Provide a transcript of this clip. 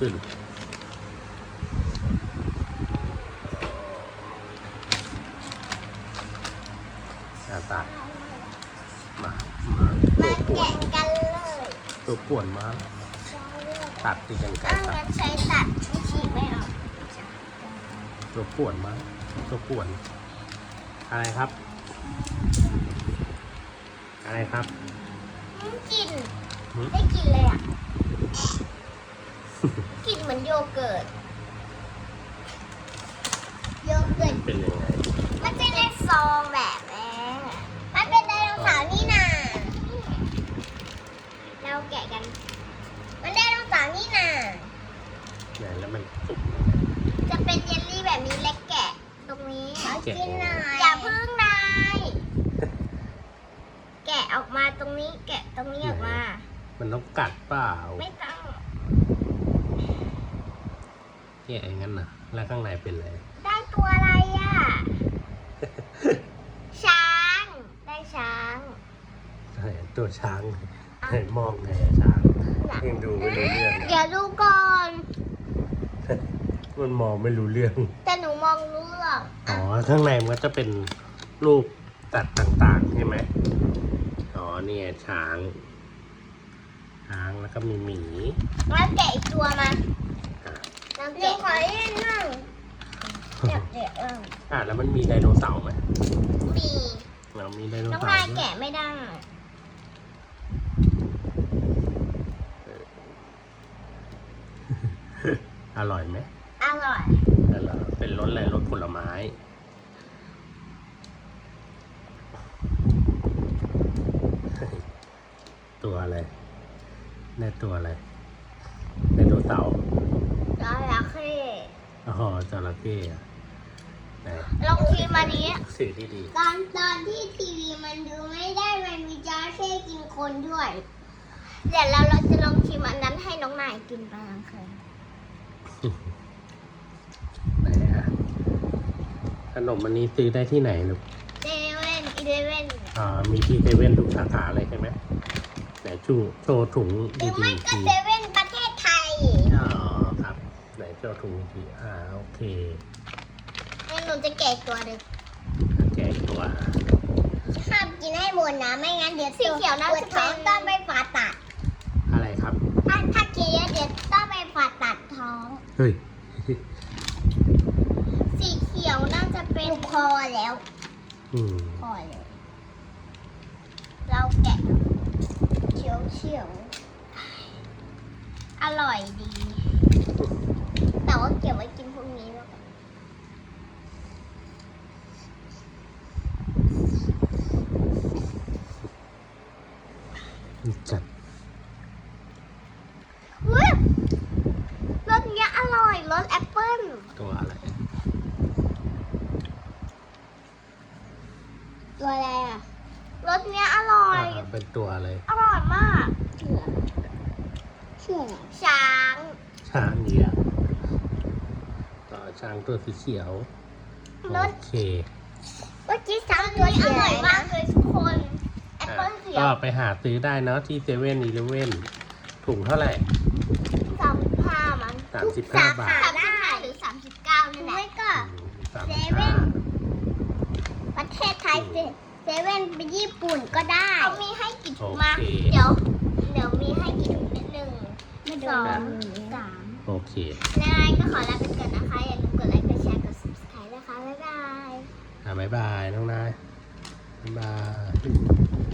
ขึ้นอาตัดมามามาตัวป่วนกันเลยตัวป่วนมาตัดตีกันไกลอ้าวตัดงั้นใช้ตัดไม่ฉีกไม่เอาตัวป่วนมาตัวป่วน อะไรครับ อะไรครับกินหืมได้กลิ่นเลยอะ กลิ่นเหมือนโยเกิร์ต โยเกิร์ต เป็นยังไงมันจะในซองแบบแม่มันเป็นไดโนเสาร์นี่นาเราแกะกัน มันไดโนเสาร์นี่นาไหนแล้วมันสุกจะเป็นเยลลี่แบบนี้เล็กแกะ ตรงนี้แกะยังไงอย่าพึ่งนายแกะออกมาตรงนี้ แกะตรงนี้ออกมา มันต้องกัดเปล่า ไม่ต้อง เนี่ยอย่างนั้นนะแล้วข้างในเป็นอะไร ได้ตัวอะไรอะ ช้าง ได้ช้างใช่ตัวช้างเห็นมองไงอะช้างยังดูไม่รู้เรื่องเดี๋ยวดูก่อน มันมองไม่รู้เรื่อง แต่หนูมองรู้หรอกอ๋อ ข้างในมันก็จะเป็นรูปตัดต่างๆใช่ไหมอ๋อเนี่ยช้าง ช้างแล้วก็มีหมีแล้วแกะอีกตัวมา อะเราแกะขอเล่นมั่งอยากแกะเอออะแล้วมันมีไดโนเสาร์ไหมมีเรามีไดโนน้องเสาร์นายด้วยแกะไม่ได้ อร่อยไหมอร่อย อร่อยเป็นรสอะไรรสผลไม้ ตัวอะไรได้ตัวอะไรไดโนเสาร์จระเข้ อ๋อจระเข้อะไหนลองชิมอันนี้สิ่งที่ดี ตอนตอนที่ทีวีมันดูไม่ได้มันมีจระเข้กินคนด้วย เดี๋ยวเราเราจะลองชิมอันนั้นให้น้องนายกินไปกลางคืนไหนอะขนมอันนี้ซื้อได้ที่ไหนลูก เซเว่นอีเลเว่นอ่า มีที่เซเว่นทุกสาขาเลยใช่ไหมไหนชูโชว์ถุงหรือดีไม่ๆก็ที เซเว่นประเทศไทย อ๋อครับ ไหนโชว์ถุงดีๆอ่าโอเคงั้นหนูจะแกะอีกตัวหนึ่งแกะอีกตัวห้ามกินให้หมดนะ ไม่งั้นเดี๋ยวสีเขียวน่าจะเป็นต้องไปผ่าตัดอะไรครับ ถ้าถ้ากินเยอะเดี๋ยวต้องไปผ่าตัดท้อง เฮ้ยสีเขียวน่าจะเป็นพอแล้วอืมพอเลยเราแกะเขียวเขียวๆอร่อยดีแต่ว่าเก็บ ไว้กินพรุ่งนี้แล้วกันจัดเฮ้ยรสเนี้ยอร่อยรสแอปเปิ้ลตัวอะไร ตัวอะไรอะรสเนี้ยอร่อย อ่าเป็นตัวอะไร อร่อยมาก เชื่อช้างช้างเหยียบต่อ ช้างตัวสีเขียว รโอส เคเมื่อกี้ช้างตัวนี้อร่อยมากเลยทุกคนแอปอะเปิ้ลเขียก็วไปหาซื้อได้เนอะที่เซเว่นอีเลเว่นถุงเท่าไหร่สามสิบห้ามันสามสิบห้าบาท สามสิบห้าหรือสามสิบเก้านี่แหละ ไม่ก็ สามเซสิบเว่ห้านประเทศไทยสิเซเว่นไปญี่ปุ่นก็ได้เขามีให้กี่ถุโองมาเคเดี๋ยว เดี๋ยวมีให้กี่ถุงนิดนึงสองสาม โอเคนายก็ขอลาไปก่อนนะคะ อย่าลืมกดไลค์ กดแชร์ กด subscribe นะคะ บ๊ายบาย อ่าบ๊ายบาย น้องนายบ๊ายบาย